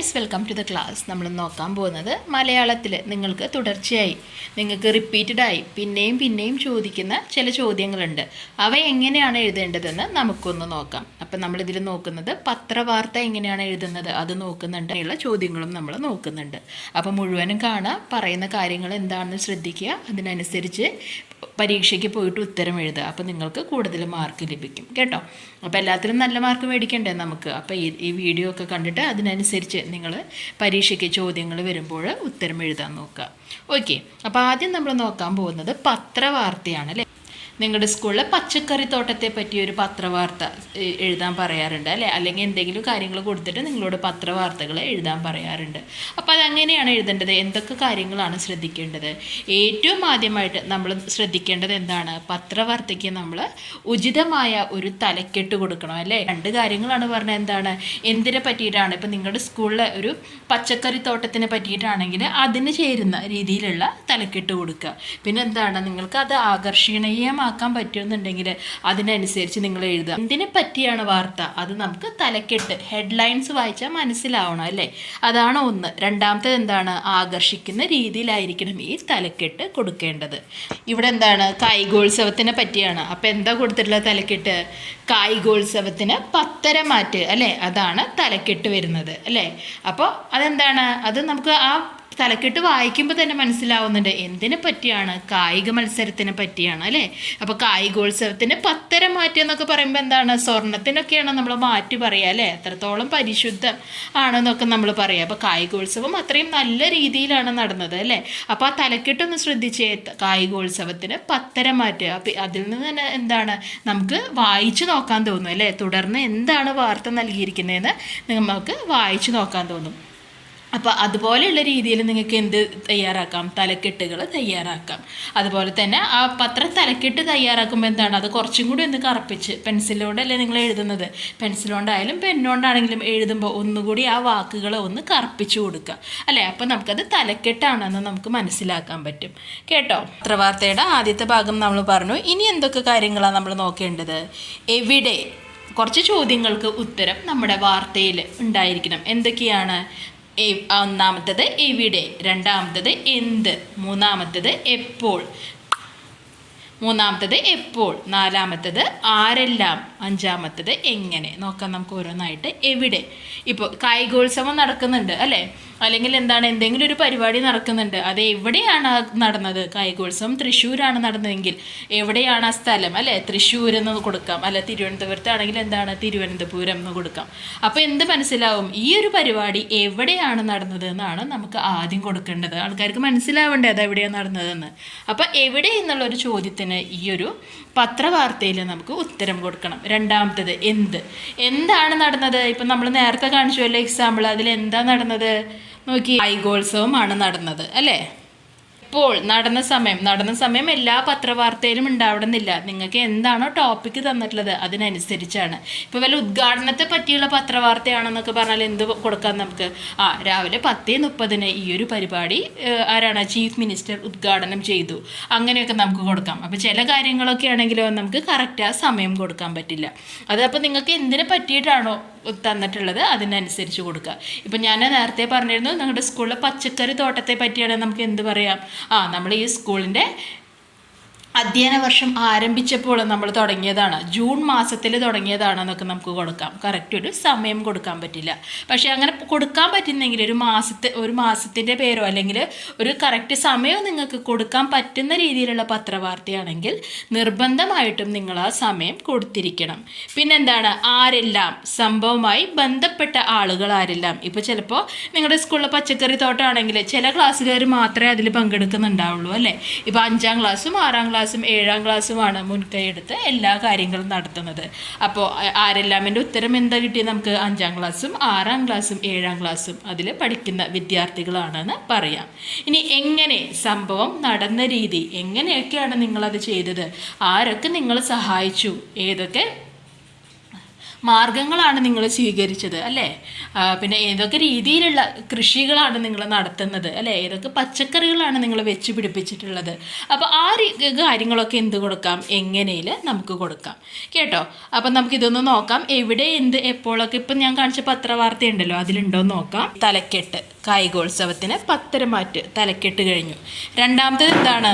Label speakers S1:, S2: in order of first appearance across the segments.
S1: Friends welcome to the class നമ്മൾ നോക്കാൻ പോകുന്നത് മലയാളത്തിൽ നിങ്ങൾക്ക് തുടർച്ചയായി നിങ്ങൾക്ക് റിപ്പീറ്റഡായി പിന്നെയും പിന്നെയും ചോദിക്കുന്ന ചില ചോദ്യങ്ങളുണ്ട്. അവ എങ്ങനെയാണ് എഴുതേണ്ടതെന്ന് നമുക്കൊന്ന് നോക്കാം. അപ്പം നമ്മളിതിൽ നോക്കുന്നത് പത്രവാർത്ത എങ്ങനെയാണ് എഴുതുന്നത്? അത് നോക്കുന്നുണ്ട് ഉള്ള ചോദ്യങ്ങളും നമ്മൾ നോക്കുന്നുണ്ട്. അപ്പം മുഴുവനും കാണാം പറയുന്ന കാര്യങ്ങൾ എന്താണെന്ന് ശ്രദ്ധിക്കുക. അതിനനുസരിച്ച് പരീക്ഷയ്ക്ക് പോയിട്ട് ഉത്തരം എഴുതുക. അപ്പോൾ നിങ്ങൾക്ക് കൂടുതൽ മാർക്ക് ലഭിക്കും. കേട്ടോ? അപ്പോൾ എല്ലാത്തിലും നല്ല മാർക്ക് മേടിക്കണ്ടേ നമുക്ക്? അപ്പോൾ ഈ ഈ വീഡിയോ ഒക്കെ കണ്ടിട്ട് അതിനനുസരിച്ച് നിങ്ങൾ പരീക്ഷയ്ക്ക് ചോദ്യങ്ങൾ വരുമ്പോൾ ഉത്തരം എഴുതാൻ നോക്കുക. ഓക്കെ. അപ്പോൾ ആദ്യം നമ്മൾ നോക്കാൻ പോകുന്നത് പത്രവാർത്തയാണ് അല്ലേ? നിങ്ങളുടെ സ്കൂളിലെ പച്ചക്കറി തോട്ടത്തെ പറ്റി ഒരു പത്രവാർത്ത എഴുതാൻ പറയാറുണ്ട് അല്ലേ? അല്ലെങ്കിൽ എന്തെങ്കിലും കാര്യങ്ങൾ കൊടുത്തിട്ട് നിങ്ങളോട് പത്രവാർത്തകൾ എഴുതാൻ പറയാറുണ്ട്. അപ്പോൾ അതങ്ങനെയാണ് എഴുതേണ്ടത്? എന്തൊക്കെ കാര്യങ്ങളാണ് ശ്രദ്ധിക്കേണ്ടത്? ഏറ്റവും ആദ്യമായിട്ട് നമ്മൾ ശ്രദ്ധിക്കേണ്ടത് എന്താണ്? പത്രവാർത്തയ്ക്ക് നമ്മൾ ഉചിതമായ ഒരു തലക്കെട്ട് കൊടുക്കണം അല്ലേ? രണ്ട് കാര്യങ്ങളാണ് പറഞ്ഞത്. എന്താണ്? എന്തിനെ പറ്റിയിട്ടാണ്? ഇപ്പം നിങ്ങളുടെ സ്കൂളിലെ ഒരു പച്ചക്കറി തോട്ടത്തിനെ പറ്റിയിട്ടാണെങ്കിൽ അതിന് ചേരുന്ന രീതിയിലുള്ള തലക്കെട്ട് കൊടുക്കുക. പിന്നെ എന്താണ്? നിങ്ങൾക്ക് അത് ആകർഷണീയമാക്കാൻ പറ്റുമെന്നുണ്ടെങ്കിൽ അതിനനുസരിച്ച് നിങ്ങൾ എഴുതുക. എന്തിനെ പറ്റിയാണ് വാർത്ത? അത് നമുക്ക് തലക്കെട്ട് ഹെഡ്ലൈൻസ് വായിച്ചാൽ മനസ്സിലാവണം അല്ലേ? അതാണ് ഒന്ന്. രണ്ടാമത്തത് എന്താണ്? ആകർഷിക്കുന്ന രീതിയിലായിരിക്കണം ഈ തലക്കെട്ട് കൊടുക്കേണ്ടത്. ഇവിടെ എന്താണ്? കായികോത്സവത്തിനെ പറ്റിയാണ്. അപ്പോൾ എന്താ കൊടുത്തിട്ടുള്ള തലക്കെട്ട്? കായികോത്സവത്തിന് പത്തരമാറ്റ് അല്ലേ? അതാണ് തലക്കെട്ട് വരുന്നത് അല്ലേ? അപ്പോൾ അതെന്താണ്? അത് നമുക്ക് ആ തലക്കെട്ട് വായിക്കുമ്പോൾ തന്നെ മനസ്സിലാവുന്നുണ്ട്. എന്തിനെ പറ്റിയാണ്? കായിക മത്സരത്തിനെ പറ്റിയാണ് അല്ലേ? അപ്പോൾ കായികോത്സവത്തിന് പത്തര മാറ്റം എന്നൊക്കെ പറയുമ്പോൾ എന്താണ്? സ്വർണത്തിനൊക്കെയാണ് നമ്മൾ മാറ്റി പറയുക അല്ലേ? എത്രത്തോളം പരിശുദ്ധം ആണെന്നൊക്കെ നമ്മൾ പറയുക അപ്പോൾ കായികോത്സവം അത്രയും നല്ല രീതിയിലാണ് നടന്നത് അല്ലേ? അപ്പോൾ ആ തലക്കെട്ടൊന്ന് ശ്രദ്ധിച്ചേ. കായികോത്സവത്തിന് പത്തര മാറ്റം. അപ്പം അതിൽ നിന്ന് തന്നെ എന്താണ്? നമുക്ക് വായിച്ചു നോക്കാൻ തോന്നും അല്ലേ? തുടർന്ന് എന്താണ് വാർത്ത നൽകിയിരിക്കുന്നതെന്ന് നമുക്ക് വായിച്ചു നോക്കാൻ തോന്നും. അപ്പോൾ അതുപോലെയുള്ള രീതിയിൽ നിങ്ങൾക്ക് എന്ത് തയ്യാറാക്കാം? തലക്കെട്ടുകൾ തയ്യാറാക്കാം. അതുപോലെ തന്നെ ആ പത്ര തലക്കെട്ട് തയ്യാറാക്കുമ്പോൾ എന്താണ്? അത് കുറച്ചും കൂടി ഒന്ന് കറുപ്പിച്ച് പെൻസിലുകൊണ്ടല്ലേ നിങ്ങൾ എഴുതുന്നത്? പെൻസിലുകൊണ്ടായാലും പെന്നുകൊണ്ടാണെങ്കിലും എഴുതുമ്പോൾ ഒന്നുകൂടി ആ വാക്കുകൾ ഒന്ന് കറപ്പിച്ച് കൊടുക്കുക. അല്ലേ? അപ്പോൾ നമുക്കത് തലക്കെട്ടാണെന്ന് നമുക്ക് മനസ്സിലാക്കാൻ പറ്റും. കേട്ടോ? പത്രവാർത്തയുടെ ആദ്യത്തെ ഭാഗം നമ്മൾ പറഞ്ഞു. ഇനി എന്തൊക്കെ കാര്യങ്ങളാണ് നമ്മൾ നോക്കേണ്ടത്? എവിടെ? കുറച്ച് ചോദ്യങ്ങൾക്ക് ഉത്തരം നമ്മുടെ വാർത്തയിൽ ഉണ്ടായിരിക്കണം. എന്തൊക്കെയാണ്? ഒന്നാമത്തത് എവിടെ? രണ്ടാമത്തത് എന്ത്? മൂന്നാമത്തത് എപ്പോൾ? മൂന്നാമത്തത് എപ്പോൾ? നാലാമത്തത് ആരെല്ലാം? അഞ്ചാമത്തത് എങ്ങനെ? നോക്കാം നമുക്ക് ഓരോന്നായിട്ട് എവിടെ? ഇപ്പോൾ കായികോത്സവം നടക്കുന്നുണ്ട് അല്ലേ? അല്ലെങ്കിൽ എന്താണ് എന്തെങ്കിലും ഒരു പരിപാടി നടക്കുന്നുണ്ട്. അത് എവിടെയാണ് നടന്നത്? കായികോത്സവം തൃശ്ശൂരാണ് നടന്നതെങ്കിൽ എവിടെയാണ് ആ സ്ഥലം? അല്ലേ? തൃശ്ശൂർ എന്ന് കൊടുക്കാം. അല്ല തിരുവനന്തപുരത്താണെങ്കിൽ എന്താണ്? തിരുവനന്തപുരം എന്ന് കൊടുക്കാം. അപ്പോൾ എന്ത് മനസ്സിലാവും? ഈ ഒരു പരിപാടി എവിടെയാണ് നടന്നത് എന്നാണ് നമുക്ക് ആദ്യം കൊടുക്കേണ്ടത്. ആൾക്കാർക്ക് മനസ്സിലാവേണ്ടത് അത് എവിടെയാണ് നടന്നതെന്ന്. അപ്പോൾ എവിടെ എന്നുള്ള ഒരു ചോദ്യത്തിന് ഈ ഒരു പത്രവാർത്തയിൽ നമുക്ക് ഉത്തരം കൊടുക്കണം. രണ്ടാമത്തത് എന്ത്? എന്താണ് നടന്നത്? ഇപ്പം നമ്മൾ നേരത്തെ കാണിച്ചുവല്ലോ എക്സാമ്പിൾ അതിൽ എന്താ നടന്നത്? നോക്കി. ഐഗോത്സവമാണ് നടന്നത് അല്ലേ? ഇപ്പോൾ നടന്ന സമയം നടന്ന സമയം എല്ലാ പത്രവാർത്തയിലും ഉണ്ടാവണമെന്നില്ല. നിങ്ങൾക്ക് എന്താണോ ടോപ്പിക്ക് തന്നിട്ടുള്ളത് അതിനനുസരിച്ചാണ്. ഇപ്പോൾ വല്ല ഉദ്ഘാടനത്തെ പറ്റിയുള്ള പത്രവാർത്തയാണെന്നൊക്കെ പറഞ്ഞാൽ എന്ത് കൊടുക്കാം നമുക്ക്? ആ രാവിലെ പത്തേ മുപ്പതിന് ഈ ഒരു പരിപാടി ആരാണ്? ചീഫ് മിനിസ്റ്റർ ഉദ്ഘാടനം ചെയ്തു. അങ്ങനെയൊക്കെ നമുക്ക് കൊടുക്കാം. അപ്പോൾ ചില കാര്യങ്ങളൊക്കെ ആണെങ്കിലും നമുക്ക് കറക്റ്റ് ആ സമയം കൊടുക്കാൻ പറ്റില്ല. അതപ്പോൾ നിങ്ങൾക്ക് എന്തിനെ പറ്റിയിട്ടാണോ തന്നിട്ടുള്ളത് അതിനനുസരിച്ച് കൊടുക്കുക. ഇപ്പം ഞാൻ നേരത്തെ പറഞ്ഞിരുന്നു നിങ്ങളുടെ സ്കൂളിലെ പച്ചക്കറി തോട്ടത്തെ പറ്റിയാണ് നമുക്ക് എന്ത് പറയാം? ആ നമ്മൾ ഈ സ്കൂളിന്റെ അധ്യയന വർഷം ആരംഭിച്ചപ്പോൾ നമ്മൾ തുടങ്ങിയതാണ്. ജൂൺ മാസത്തിൽ തുടങ്ങിയതാണെന്നൊക്കെ നമുക്ക് കൊടുക്കാം. കറക്റ്റ് ഒരു സമയം കൊടുക്കാൻ പറ്റില്ല. പക്ഷേ അങ്ങനെ കൊടുക്കാൻ പറ്റുന്നെങ്കിൽ ഒരു മാസത്തെ ഒരു മാസത്തിന്റെ പേരോ അല്ലെങ്കിൽ ഒരു കറക്റ്റ് സമയം നിങ്ങൾക്ക് കൊടുക്കാൻ പറ്റുന്ന രീതിയിലുള്ള പത്രവാർത്തയാണെങ്കിൽ നിർബന്ധമായിട്ടും നിങ്ങൾ ആ സമയം കൊടുത്തിരിക്കണം. പിന്നെന്താണ്? ആരെല്ലാം? സംഭവമായി ബന്ധപ്പെട്ട ആളുകൾ ആരെല്ലാം? ഇപ്പോൾ ചിലപ്പോൾ നിങ്ങളുടെ സ്കൂളിലെ പച്ചക്കറി തോട്ടമാണെങ്കിൽ ചില ക്ലാസ്സുകാർ മാത്രമേ അതിൽ പങ്കെടുക്കുന്നുണ്ടാവുള്ളൂ അല്ലേ? ഇപ്പോൾ അഞ്ചാം ക്ലാസ്സും ആറാം ക്ലാസ്സും ഏഴാം ക്ലാസ്സുമാണ് മുൻകൈ എടുത്ത് എല്ലാ കാര്യങ്ങളും നടത്തുന്നത്. അപ്പോൾ ആരെല്ലാമിന്റെ ഉത്തരം എന്താ കിട്ടിയത് നമുക്ക്? അഞ്ചാം ക്ലാസ്സും ആറാം ക്ലാസ്സും ഏഴാം ക്ലാസ്സും അതിൽ പഠിക്കുന്ന വിദ്യാർത്ഥികളാണെന്ന് പറയാം. ഇനി എങ്ങനെ സംഭവം നടന്ന രീതി? എങ്ങനെയൊക്കെയാണ് നിങ്ങളത് ചെയ്തത്? ആരൊക്കെ നിങ്ങളെ സഹായിച്ചു? ഏതൊക്കെ മാർഗങ്ങളാണ് നിങ്ങൾ സ്വീകരിച്ചത് അല്ലേ? പിന്നെ ഏതൊക്കെ രീതിയിലുള്ള കൃഷികളാണ് നിങ്ങൾ നടത്തുന്നത് അല്ലേ? ഏതൊക്കെ പച്ചക്കറികളാണ് നിങ്ങൾ വെച്ച് പിടിപ്പിച്ചിട്ടുള്ളത്? അപ്പോൾ ആ കാര്യങ്ങളൊക്കെ എന്ത് കൊടുക്കാം? എങ്ങനെയിൽ നമുക്ക് കൊടുക്കാം. കേട്ടോ? അപ്പം നമുക്കിതൊന്ന് നോക്കാം. എവിടെ എന്ത് എപ്പോഴൊക്കെ? ഇപ്പം ഞാൻ കാണിച്ച പത്രവാർത്ത ഉണ്ടല്ലോ അതിലുണ്ടോ നോക്കാം. തലക്കെട്ട് കായികോത്സവത്തിന് പത്തരമാറ്റ് തലക്കെട്ട് കഴിഞ്ഞു. രണ്ടാമത്തത് എന്താണ്?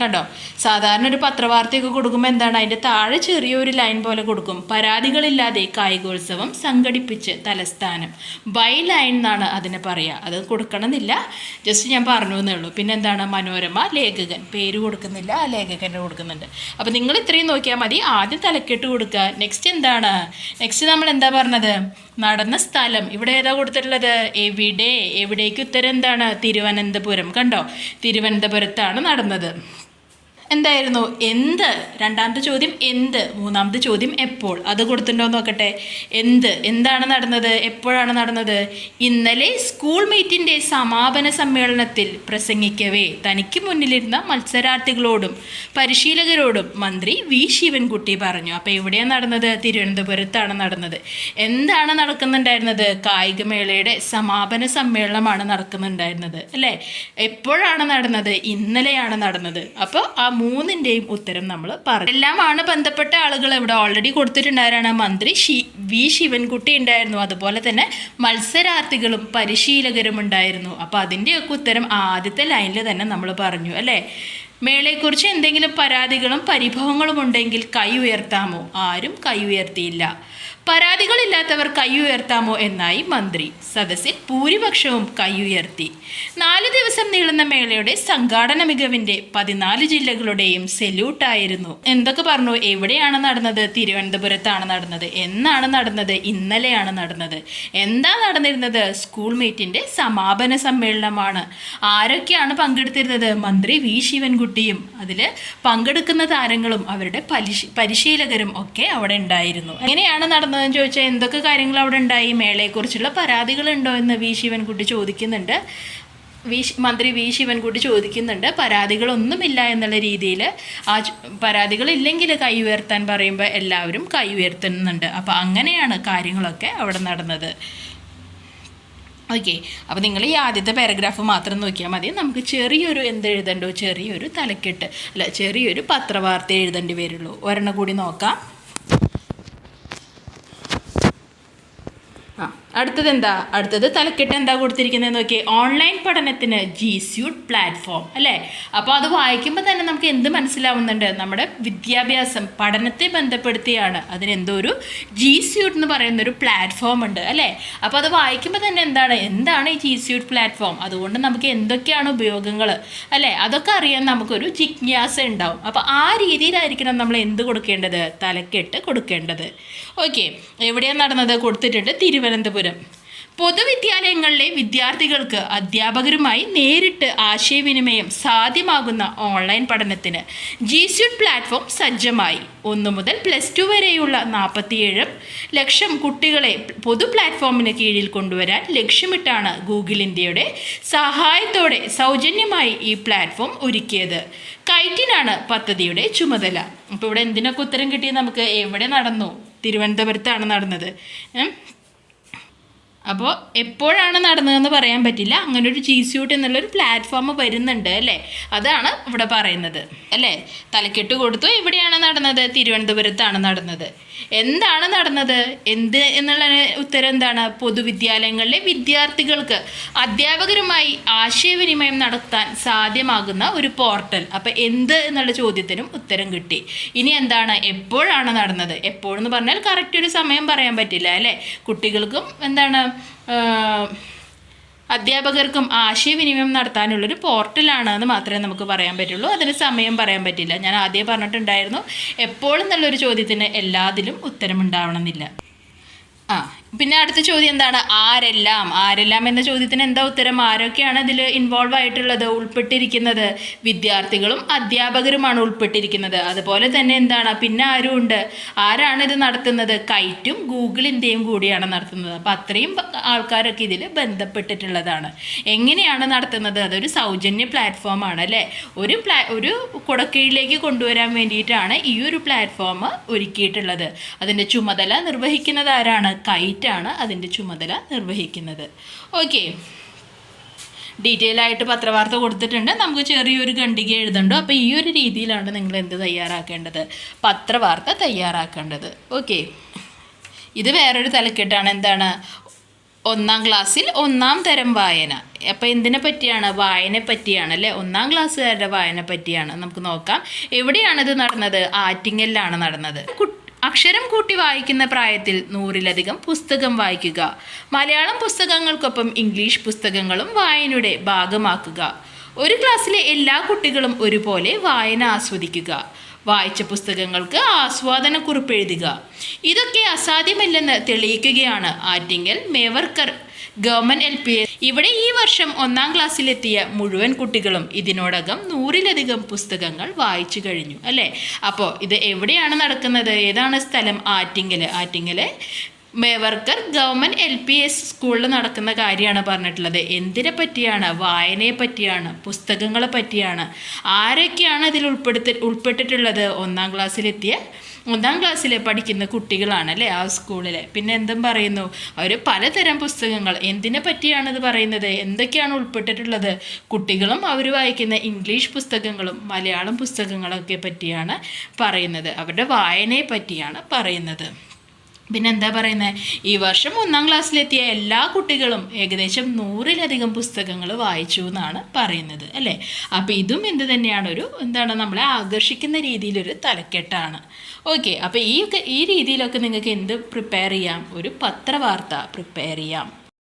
S1: കണ്ടോ സാധാരണ ഒരു പത്രവാർത്തയൊക്കെ കൊടുക്കുമ്പോൾ എന്താണ്? അതിന്റെ താഴെ ചെറിയൊരു ലൈൻ പോലെ കൊടുക്കും. പരാതികളില്ലാതെ കായികോത്സവം സംഘടിപ്പിച്ച് തലസ്ഥാനം. ബൈ ലൈൻ എന്നാണ് അതിനെ പറയുക അത് കൊടുക്കണമെന്നില്ല. ജസ്റ്റ് ഞാൻ പറഞ്ഞു എന്നേ ഉള്ളൂ. പിന്നെ എന്താണ്? മനോരമ ലേഖകൻ. പേര് കൊടുക്കുന്നില്ല. ആ ലേഖകന്റെ കൊടുക്കുന്നുണ്ട്. അപ്പോൾ നിങ്ങൾ ഇത്രയും നോക്കിയാൽ മതി. ആദ്യം തലക്കെട്ട് കൊടുക്കുക. നെക്സ്റ്റ് എന്താണ്? നെക്സ്റ്റ് നമ്മൾ എന്താ പറഞ്ഞത്? നടന്ന സ്ഥലം. ഇവിടെ ഏതാ കൊടുത്തിട്ടുള്ളത്? എവിടെ? എവിടേക്ക് ഉത്തരം എന്താണ്? തിരുവനന്തപുരം. കണ്ടോ? തിരുവനന്തപുരത്താണ് നടന്നത്. എന്തായിരുന്നു? എന്ത്? രണ്ടാമത്തെ ചോദ്യം എന്ത്? മൂന്നാമത്തെ ചോദ്യം എപ്പോൾ? അത് കൊടുത്തിട്ടുണ്ടോ നോക്കട്ടെ. എന്ത്? എന്താണ് നടന്നത്? എപ്പോഴാണ് നടന്നത്? ഇന്നലെ സ്കൂൾ മീറ്റിന്റെ സമാപന സമ്മേളനത്തിൽ പ്രസംഗിക്കവേ. തനിക്ക് മുന്നിലിരുന്ന മത്സരാർത്ഥികളോടും പരിശീലകരോടും മന്ത്രി വി. ശിവൻകുട്ടി പറഞ്ഞു. അപ്പോൾ എവിടെയാണ് നടന്നത്? തിരുവനന്തപുരത്താണ് നടന്നത്. എന്താണ് നടക്കുന്നുണ്ടായിരുന്നത്? കായികമേളയുടെ സമാപന സമ്മേളനമാണ് നടക്കുന്നുണ്ടായിരുന്നത്. അല്ലേ? എപ്പോഴാണ് നടന്നത്? ഇന്നലെയാണ് നടന്നത്. അപ്പോൾ ആ മൂന്നിന്റെയും ഉത്തരം നമ്മൾ പറഞ്ഞു. എല്ലാമാണ് ബന്ധപ്പെട്ട ആളുകൾ ഇവിടെ ഓൾറെഡി കൊടുത്തിട്ടുണ്ടായിരുന്ന മന്ത്രി ശി വി ശിവൻകുട്ടി ഉണ്ടായിരുന്നു. അതുപോലെ തന്നെ മത്സരാർത്ഥികളും പരിശീലകരും ഉണ്ടായിരുന്നു. അപ്പോൾ അതിന്റെയൊക്കെ ഉത്തരം ആദ്യത്തെ ലൈനിൽ തന്നെ നമ്മൾ പറഞ്ഞു അല്ലേ? മേളയെക്കുറിച്ച് എന്തെങ്കിലും പരാതികളും പരിഭവങ്ങളും ഉണ്ടെങ്കിൽ കൈ ഉയർത്താമോ? ആരും കൈ ഉയർത്തിയില്ല. പരാതികളില്ലാത്തവർ കൈയുയർത്താമോ എന്നായി മന്ത്രി. സദസ്സിൽ ഭൂരിപക്ഷവും കൈയുയർത്തി നാല് ദിവസം നീളുന്ന മേളയുടെ സംഘാടന മികവിന്റെ പതിനാല് ജില്ലകളുടെയും സെല്യൂട്ടായിരുന്നു. എന്തൊക്കെ പറഞ്ഞു? എവിടെയാണ് നടന്നത്? തിരുവനന്തപുരത്താണ് നടന്നത്. എന്നാണ് നടന്നത്? ഇന്നലെയാണ് നടന്നത്. എന്താ നടന്നിരുന്നത്? സ്കൂൾ മീറ്റിന്റെ സമാപന സമ്മേളനമാണ്. ആരൊക്കെയാണ് പങ്കെടുത്തിരുന്നത്? മന്ത്രി വി. ശിവൻകുട്ടിയും അതിൽ പങ്കെടുക്കുന്ന താരങ്ങളും അവരുടെ പരിശീലകരും ഒക്കെ അവിടെ ഉണ്ടായിരുന്നു. എങ്ങനെയാണ് നടന്നതെന്ന് ചോദിച്ചാൽ എന്തൊക്കെ കാര്യങ്ങൾ അവിടെ ഉണ്ടായി? മേളയെക്കുറിച്ചുള്ള പരാതികളുണ്ടോ എന്ന് വി ശിവൻകുട്ടി ചോദിക്കുന്നുണ്ട്. വി മന്ത്രി വി ശിവൻകുട്ടി ചോദിക്കുന്നുണ്ട്. പരാതികളൊന്നുമില്ല എന്നുള്ള രീതിയിൽ. ആ പരാതികളില്ലെങ്കിൽ കൈ ഉയർത്താൻ പറയുമ്പോൾ എല്ലാവരും കൈ ഉയർത്തുന്നുണ്ട്. അപ്പോൾ അങ്ങനെയാണ് കാര്യങ്ങളൊക്കെ അവിടെ നടന്നത്. ഓക്കെ. അപ്പോൾ നിങ്ങൾ ഈ ആദ്യത്തെ പാരഗ്രാഫ് മാത്രം നോക്കിയാൽ മതി. നമുക്ക് ചെറിയൊരു എന്ത് എഴുതണ്ടോ? ചെറിയൊരു തലക്കെട്ട്. അല്ല ചെറിയൊരു പത്രവാർത്ത എഴുതേണ്ടി വരുള്ളൂ. ഒരെണ്ണം കൂടി നോക്കാം. അടുത്തത് എന്താ അടുത്തത് തലക്കെട്ട് എന്താ കൊടുത്തിരിക്കുന്നത് നോക്കി ഓൺലൈൻ പഠനത്തിന് ജി സ്യൂട്ട് പ്ലാറ്റ്ഫോം അല്ലേ? അപ്പോൾ അത് വായിക്കുമ്പോൾ തന്നെ നമുക്ക് എന്ത് മനസ്സിലാവുന്നുണ്ട്? നമ്മുടെ വിദ്യാഭ്യാസം പഠനത്തെ ബന്ധപ്പെടുത്തിയാണ് അതിനെന്തോ ഒരു ജി സ്യൂട്ട് എന്ന് പറയുന്ന ഒരു പ്ലാറ്റ്ഫോം ഉണ്ട് അല്ലേ? അപ്പോൾ അത് വായിക്കുമ്പോൾ തന്നെ എന്താണ്? എന്താണ് ഈ ജി സ്യൂട്ട് പ്ലാറ്റ്ഫോം അതുകൊണ്ട് നമുക്ക് എന്തൊക്കെയാണ് ഉപയോഗങ്ങൾ അല്ലേ? അതൊക്കെ അറിയാൻ നമുക്കൊരു ജിജ്ഞാസ ഉണ്ടാവും. അപ്പോൾ ആ രീതിയിലായിരിക്കണം നമ്മൾ എന്ത് കൊടുക്കേണ്ടത്? തലക്കെട്ട് കൊടുക്കേണ്ടത്. ഓക്കെ എവിടെയാണ് നടന്നത്? കൊടുത്തിട്ടുണ്ട് തിരുവനന്തപുരം. പൊതുവിദ്യാലയങ്ങളിലെ വിദ്യാർത്ഥികൾക്ക് അധ്യാപകരുമായി നേരിട്ട് ആശയവിനിമയം സാധ്യമാകുന്ന ഓൺലൈൻ പഠനത്തിന് ജി സ്യൂട്ട് പ്ലാറ്റ്ഫോം സജ്ജമായി. ഒന്നു മുതൽ പ്ലസ് ടു വരെയുള്ള നാൽപ്പത്തിയേഴ് ലക്ഷം കുട്ടികളെ പൊതു പ്ലാറ്റ്ഫോമിന് കീഴിൽ കൊണ്ടുവരാൻ ലക്ഷ്യമിട്ടാണ് ഗൂഗിൾ ഇന്ത്യയുടെ സഹായത്തോടെ സൗജന്യമായി ഈ പ്ലാറ്റ്ഫോം ഒരുക്കിയത്. കൈറ്റിനാണ് പദ്ധതിയുടെ ചുമതല. അപ്പോൾ ഇവിടെ എന്തിനൊക്കെ ഉത്തരം കിട്ടിയത് നമുക്ക് എവിടെ നടന്നു? തിരുവനന്തപുരത്താണ് നടന്നത്. അപ്പോൾ എപ്പോഴാണ് നടന്നതെന്ന് പറയാൻ പറ്റില്ല. അങ്ങനെ ഒരു ജി സ്യൂട്ട് എന്നുള്ളൊരു പ്ലാറ്റ്ഫോം വരുന്നുണ്ട് അല്ലേ? അതാണ് ഇവിടെ പറയുന്നത്. അല്ലേ? തലക്കെട്ട് കൊടുത്തു എവിടെയാണ് നടന്നത്. തിരുവനന്തപുരത്താണ് നടന്നത്. എന്താണ് നടന്നത്? എന്ത് എന്നുള്ള ഉത്തരം എന്താണ്? പൊതുവിദ്യാലയങ്ങളിലെ വിദ്യാർത്ഥികൾക്ക് അധ്യാപകരുമായി ആശയവിനിമയം നടത്താൻ സാധ്യമാകുന്ന ഒരു പോർട്ടൽ. അപ്പോൾ എന്ത് എന്നുള്ള ചോദ്യത്തിനും ഉത്തരം കിട്ടി. ഇനി എന്താണ്? എപ്പോഴാണ് നടന്നത്? എപ്പോഴെന്ന് പറഞ്ഞാൽ കറക്റ്റ് ഒരു സമയം പറയാൻ പറ്റില്ല അല്ലേ? കുട്ടികൾക്കും എന്താണ് അധ്യാപകർക്കും ആശയവിനിമയം നടത്താനുള്ളൊരു പോർട്ടലാണ് എന്ന് മാത്രമേ നമുക്ക് പറയാൻ പറ്റുള്ളൂ. അതിന് സമയം പറയാൻ പറ്റില്ല. ഞാൻ ആദ്യം പറഞ്ഞിട്ടുണ്ടായിരുന്നു എപ്പോഴും നല്ലൊരു ചോദ്യത്തിന് എല്ലാത്തിലും ഉത്തരമുണ്ടാവണമെന്നില്ല. ആ പിന്നെ അടുത്ത ചോദ്യം എന്താണ്? ആരെല്ലാം? ആരെല്ലാം എന്ന ചോദ്യത്തിന് എന്താ ഉത്തരം? ആരൊക്കെയാണ് ഇതിൽ ഇൻവോൾവ് ആയിട്ടുള്ളത് ഉൾപ്പെട്ടിരിക്കുന്നത്? വിദ്യാർത്ഥികളും അധ്യാപകരുമാണ് ഉൾപ്പെട്ടിരിക്കുന്നത്. അതുപോലെ തന്നെ എന്താണ്? പിന്നെ ആരും ഉണ്ട് ആരാണ് ഇത് നടത്തുന്നത്? കൈറ്റും ഗൂഗിൾ ഇന്ത്യയും കൂടിയാണ് നടത്തുന്നത്. അപ്പം അത്രയും ആൾക്കാരൊക്കെ ഇതിൽ ബന്ധപ്പെട്ടിട്ടുള്ളതാണ്. എങ്ങനെയാണ് നടത്തുന്നത്? അതൊരു സൗജന്യ പ്ലാറ്റ്ഫോമാണ് അല്ലേ? ഒരു പ്ലാ ഒരു കുടക്കീഴിലേക്ക് കൊണ്ടുവരാൻ വേണ്ടിയിട്ടാണ് ഈ ഒരു പ്ലാറ്റ്ഫോം ഒരുക്കിയിട്ടുള്ളത്. അതിന്റെ ചുമതല നിർവഹിക്കുന്നത് ആരാണ്? കൈറ്റാണ് അതിന്റെ ചുമതല നിർവഹിക്കുന്നത്. ഓക്കെ ഡീറ്റെയിൽ ആയിട്ട് പത്രവാർത്ത കൊടുത്തിട്ടുണ്ട്. നമുക്ക് ചെറിയൊരു ഖണ്ഡിക എഴുതണ്ടോ? അപ്പോൾ ഈ ഒരു രീതിയിലാണ് നിങ്ങൾ എന്ത് തയ്യാറാക്കേണ്ടത്? പത്രവാർത്ത തയ്യാറാക്കേണ്ടത്. ഓക്കെ ഇത് വേറൊരു തലക്കെട്ടാണ്. എന്താണ്? ഒന്നാം ക്ലാസ്സിൽ ഒന്നാം തരം വായന. അപ്പോൾ എന്തിനെ പറ്റിയാണ്? വായനയെ പറ്റിയാണ് അല്ലേ? ഒന്നാം ക്ലാസ്സുകാരുടെ വായന പറ്റിയാണ്. നമുക്ക് നോക്കാം. എവിടെയാണ് ഇത് നടന്നത്? ആറ്റിങ്ങലിലാണ് നടന്നത്. കു- അക്ഷരം കൂട്ടി വായിക്കുന്ന പ്രായത്തിൽ നൂറിലധികം പുസ്തകം വായിക്കുക. മലയാളം പുസ്തകങ്ങൾക്കൊപ്പം ഇംഗ്ലീഷ് പുസ്തകങ്ങളും വായനയുടെ ഭാഗമാക്കുക. ഒരു ക്ലാസ്സിലെ എല്ലാ കുട്ടികളും ഒരുപോലെ വായന ആസ്വദിക്കുക. വായിച്ച പുസ്തകങ്ങൾക്ക് ആസ്വാദനക്കുറിപ്പ് എഴുതുക. ഇതൊക്കെ അസാധ്യമല്ലെന്ന് തെളിയിക്കുകയാണ് Attingal Mevarkal. Government L P ഇവിടെ ഈ വർഷം ഒന്നാം ക്ലാസ്സിലെത്തിയ മുഴുവൻ കുട്ടികളും ഇതിനോടകം നൂറിലധികം പുസ്തകങ്ങൾ വായിച്ചു കഴിഞ്ഞു അല്ലേ? അപ്പോൾ ഇത് എവിടെയാണ് നടക്കുന്നത്? ഏതാണ് സ്ഥലം? Attingal Attingal Mevarkal government L P S സ്കൂളിൽ നടക്കുന്ന കാര്യമാണ് പറഞ്ഞിട്ടുള്ളത്. എന്തിനെ പറ്റിയാണ്? വായനയെ പറ്റിയാണ്? പുസ്തകങ്ങളെ പറ്റിയാണ്. ആരൊക്കെയാണ് ഇതിൽ ഉൾപ്പെടുത്തി ഉൾപ്പെട്ടിട്ടുള്ളത്? ഒന്നാം ക്ലാസ്സിലെത്തിയ ഒന്നാം ക്ലാസ്സിൽ പഠിക്കുന്ന കുട്ടികളാണ് അല്ലേ ആ സ്കൂളിൽ പിന്നെ എന്തും പറയുന്നു. അവർ പലതരം പുസ്തകങ്ങൾ. എന്തിനെ പറ്റിയാണ് ഇത് പറയുന്നത്? എന്തൊക്കെയാണ് ഉൾപ്പെട്ടിട്ടുള്ളത്? കുട്ടികളും അവർ വായിക്കുന്ന ഇംഗ്ലീഷ് പുസ്തകങ്ങളും മലയാളം പുസ്തകങ്ങളൊക്കെ പറ്റിയാണ് പറയുന്നത്. അവരുടെ വായനയെ പറ്റിയാണ് പറയുന്നത്. പിന്നെ എന്താ പറയുന്നത് ഈ വർഷം ഒന്നാം ക്ലാസ്സിലെത്തിയ എല്ലാ കുട്ടികളും ഏകദേശം നൂറിലധികം പുസ്തകങ്ങൾ വായിച്ചു എന്നാണ് പറയുന്നത് അല്ലേ? അപ്പോൾ ഇതും എന്ത് തന്നെയാണ്? ഒരു എന്താണ് നമ്മളെ ആകർഷിക്കുന്ന രീതിയിലൊരു തലക്കെട്ടാണ്. ഓക്കെ അപ്പോൾ ഈ ഈ രീതിയിലൊക്കെ നിങ്ങൾക്ക് എന്ത് പ്രിപ്പയർ ചെയ്യാം? ഒരു പത്രവാർത്ത പ്രിപ്പയർ ചെയ്യാം.